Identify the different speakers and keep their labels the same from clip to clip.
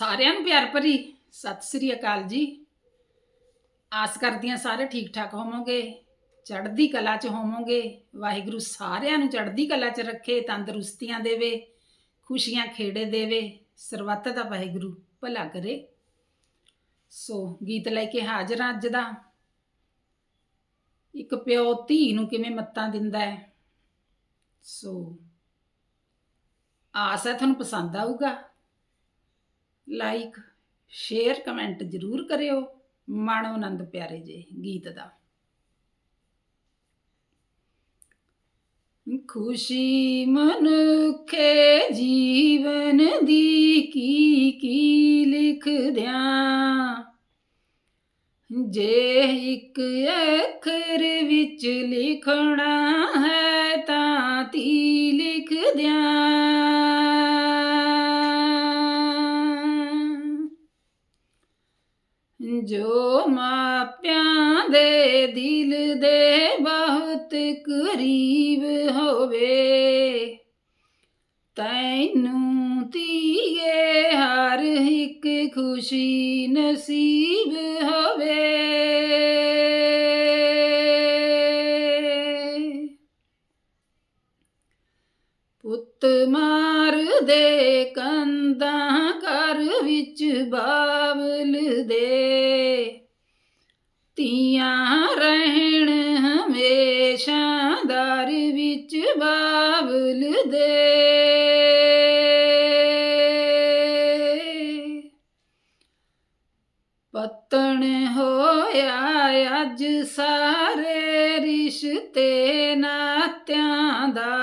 Speaker 1: ਸਾਰਿਆਂ ਨੂੰ ਪਿਆਰ ਭਰੀ ਸਤਿ ਸ੍ਰੀ ਅਕਾਲ ਜੀ। ਆਸ ਕਰਦੀਆਂ ਸਾਰੇ ਠੀਕ ਠਾਕ ਹੋਵੋਗੇ, ਚੜ੍ਹਦੀ ਕਲਾ 'ਚ ਹੋਵੋਗੇ, ਵਾਹਿਗੁਰੂ ਸਾਰਿਆਂ ਨੂੰ ਚੜ੍ਹਦੀ ਕਲਾ 'ਚ ਰੱਖੇ, ਤੰਦਰੁਸਤੀਆਂ ਦੇਵੇ, ਖੁਸ਼ੀਆਂ ਖੇੜੇ ਦੇਵੇ, ਸਰਬੱਤ ਦਾ ਵਾਹਿਗੁਰੂ ਭਲਾ ਕਰੇ। ਸੋ ਗੀਤ ਲੈ ਕੇ ਹਾਜ਼ਰ ਹਾਂ ਅੱਜ ਦਾ। ਇੱਕ ਪਿਓ ਧੀ ਨੂੰ ਕਿਵੇਂ ਮੱਤਾਂ ਦਿੰਦਾ ਹੈ। ਸੋ ਆਸ ਹੈ ਤੁਹਾਨੂੰ ਪਸੰਦ ਆਊਗਾ। ਲਾਈਕ ਸ਼ੇਅਰ ਕਮੈਂਟ ਜ਼ਰੂਰ ਕਰਿਓ। ਮਾਣੋ ਆਨੰਦ ਪਿਆਰੇ ਜੇ, ਗੀਤ ਦਾ। ਖੁਸ਼ੀ ਮਨੁੱਖੇ ਜੀਵਨ ਦੀ ਕੀ ਕੀ ਲਿਖ ਦਿਆਂ। ਜੇ ਇੱਕ ਅੱਖਰ ਵਿੱਚ ਲਿਖਣਾ ਹੈ ਤਾਂ ਤੀ ਲਿਖ ਦਿਆਂ। ਜੋ ਮਾਪਿਆਂ ਦੇ ਦਿਲ ਦੇ ਬਹੁਤ ਕਰੀਬ ਹੋਵੇ, ਤੈਨੂੰ ਧੀਏ ਹਰ ਇੱਕ ਖੁਸ਼ੀ ਨਸੀਬ ਹੋਵੇ। ਪੁੱਤ ਮਾਰ ਦੇ ਕੰਦਾਂ ਘਰ ਵਿੱਚ ਬਾਬਲ ਦੇ ਤੀਆਂ ਰਹਿਣ ਹਮੇਸ਼ਾ ਦਰ ਵਿੱਚ ਬਾਬਲ ਦੇ। ਪਤਣ ਹੋਇਆ ਅੱਜ ਸਾਰੇ ਰਿਸ਼ਤੇ ਨਾਤਿਆਂ ਦਾ।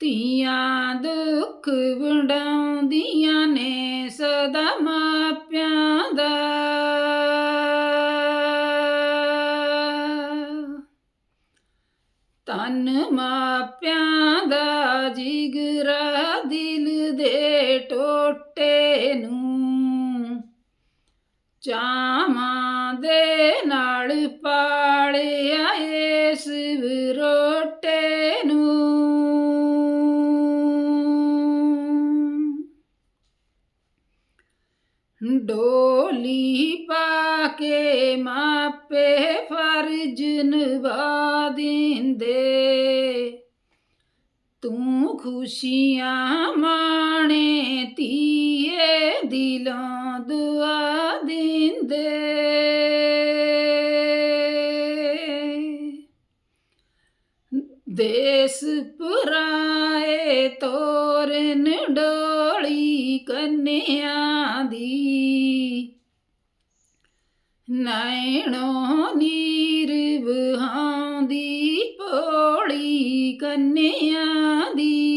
Speaker 1: ਧੀਆਂ ਦੁੱਖ ਵੰਡਾਉਂਦੀਆਂ ਨੇ ਸਦਾ ਮਾਪਿਆਂ ਦਾ। ਤਨ ਮਾਪਿਆਂ ਦਾ ਜਿਗਰਾ ਦਿਲ ਦੇ ਟੋਟੇ ਨੂੰ। ਚਾਵਾਂ ਦੇ ਨਾਲ ਪਾੜਿਆ ਡੋਲੀ ਪਾ ਕੇ ਮਾਪੇ ਫਰਜ਼ ਨਿਭਾ ਦਿੰਦੇ। ਤੂੰ ਖੁਸ਼ੀਆਂ ਮਾਣੇ ਧੀਏ ਦਿਲੋਂ ਦੁਆ ਦਿੰਦੇ। ਦੇਸ ਪੁਰਾਏ ਤੋਰਨ ਡੋਲੀ ਕੰਨਿਆਂ ਦੀ। ਨੈਣੋ ਨੀਰ ਬਹਾਉਂਦੀ ਪੋੜੀ ਕੰਨਿਆਂ ਦੀ।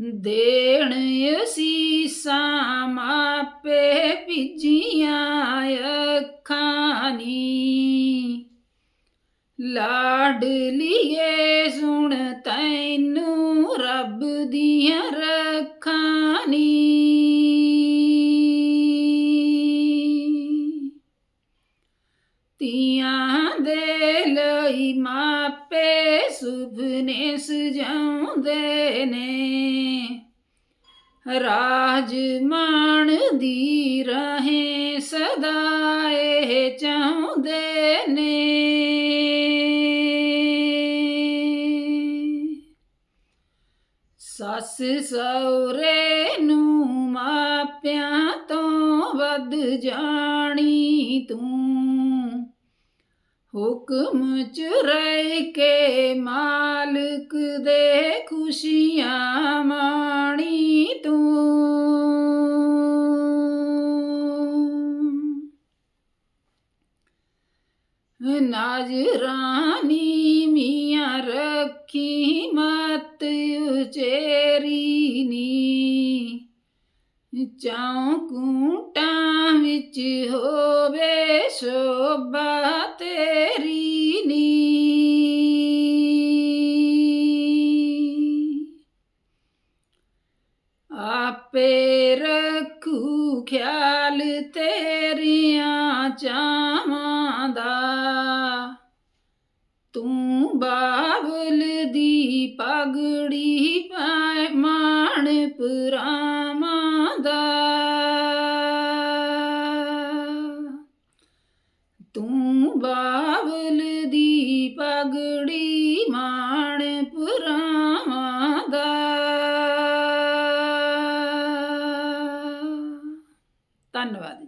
Speaker 1: ਦੇਣ ਅਸੀਸਾਂ ਮਾਪੇ ਭਿੱਜੀਆਂ ਲਾਡਲੀਏ ਸੁਣ ਤੈਨੂੰ ਰੱਬ ਦੀਆਂ ਰੱਖਾਂ ਨੀ ਤੀਆਂ ਦੇ ਲਈ ਮਾਪੇ ਸੁਪਨੇ ਸਜਾਉਂਦੇ ਨੇ। ਰਾਜ ਮਾਣ ਦੀ ਰਹੇ ਸਦਾ ਇਹ ਚਾਹੁੰਦੇ ਨੇ। ਸੱਸ ਸਹੁਰੇ ਨੂੰ ਮਾਪਿਆਂ ਤੋਂ ਵੱਧ ਜਾਣੀ ਤੂੰ। ਹੁਕਮ ਚ ਰਹਿ ਕੇ ਮਾਲਕ ਦੇ ਖੁਸ਼ੀਆਂ ਮਾਣੀ ਤੂੰ। ਨਾਜ਼ਰਾਨੀ ਮੀਆਂ ਰੱਖੀ ਮਤ ਉਚੇਰੀ ਨੀ। ਕੂਟਾਂ ਵਿੱਚ ਹੋਵੇ ਸ਼ੋਭਾ ਤੇਰੀ ਨੀ। ਆਪੇ ਰੱਖੂ ਖਿਆਲ ਤੇਰੀਆਂ ਚਾਵਾਂ ਦਾ। ਤੂੰ ਬਾਬਲ ਦੀ ਪਗੜੀ ਪਾਏ ਮਾਣ ਪੁਰਾਵਾਂ ਦਾ। ਤੂੰ ਬਾਬਲ ਦੀ ਪਗੜੀ ਮਾਣ ਪੁਰਾਵਾਂ ਦਾ। ਧੰਨਵਾਦ।